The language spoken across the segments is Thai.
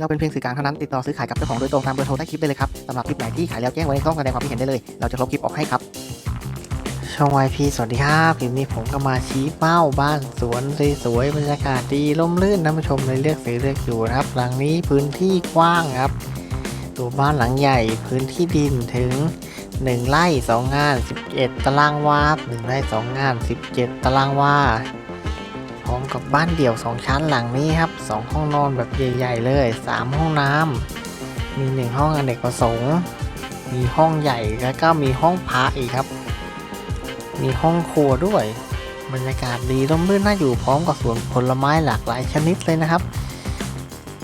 เราเป็นเพียงสื่อกลางเท่านั้นติดต่อซื้อขายกับเจ้าของโดยตรงตามเบอร์โทรใต้คลิปได้เลยครับสำหรับคลิปไหนที่ขายแล้วแจ้งไว้ในช่องแสดงความคิดเห็นได้เลย เราจะลบคลิปออกให้ครับ ช่องวายพีสวัสดีครับคลิปนี้ผมก็มาชี้เป้าบ้านสวนสวยๆบรรยากาศดีร่มรื่นท่านผู้ชมเลยเลือกซื้อเลือกอยู่นะครับ หลังนี้พื้นที่กว้างครับ ตัวบ้านหลังใหญ่พื้นที่ดินถึง 1ไร่2งาน 11 ตารางวา1ไร่2งาน 17 ตารางวา ร้อมกับบ้านเดี่ยว 2 ชั้นหลังนี้ครับ 2 ห้องนอนแบบใหญ่ๆเลย 3 ห้องน้ำมี 1 ห้องอเนกประสงค์ มีห้องใหญ่แล้วก็มีห้องพักอีกครับ มีห้องครัวด้วย บรรยากาศดีร่มรื่นน่าอยู่พร้อมกับสวนผลไม้หลากหลายชนิดเลยนะครับ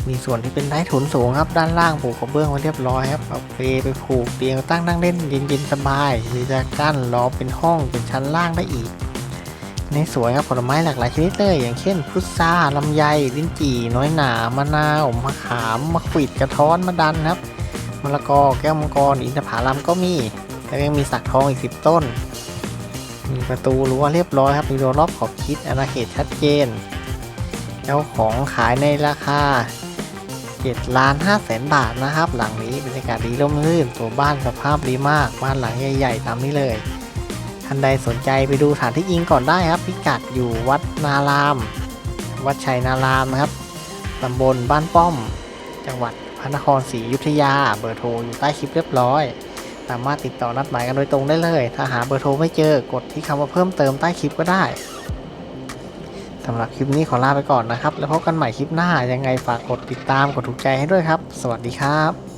มีส่วนที่เป็นใต้ถุนสูงครับด้านล่างปลูกกระเบื้องไว้เรียบร้อยครับเอาเปลไปผูกเตียงตั้งนั่งเล่นเย็นๆสบาย หรือจะกั้นล้อเป็นห้องเป็นชั้นล่างได้อีก ในสวนครับผลไม้หลากหลายชนิดเลยอย่างเช่น พุทราลำไย ลิ้นจี่ น้อยหนามะนาวมะขามมะขวิดกระท้อนมะดันครับมะละกอแก้วมังกรอินทผลัมก็มีแล้วยังมีสักทองอีกสิบต้น มีประตูรั้วเรียบร้อยครับมีรั้วรอบขอบชิดอาณาเขตชัดเจนเจ้าของขายในราคา7ล้าน5แสนบาทนะครับ หลังนี้บรรยากาศดีร่มรื่นตัวบ้านสภาพดีมาก บ้านหลังใหญ่ ๆ ตามนี้เลย ท่านใดสนใจไปดูสถานที่ยิงก่อนได้ครับ พิกัดอยู่วัดนาราม วัดชัยนารามนะครับตำบลบ้านป้อม จังหวัดพระนครศรีอยุธยา เบอร์โทรอยู่ใต้คลิปเรียบร้อย สามารถติดต่อนัดหมายกันโดยตรงได้เลย ถ้าหาเบอร์โทรไม่เจอกดที่คำว่าเพิ่มเติมใต้คลิปก็ได้สำหรับคลิปนี้ขอลาไปก่อนนะครับ แล้วพบกันใหม่คลิปหน้ายังไงฝากกดติดตามกดถูกใจให้ด้วยครับ สวัสดีครับ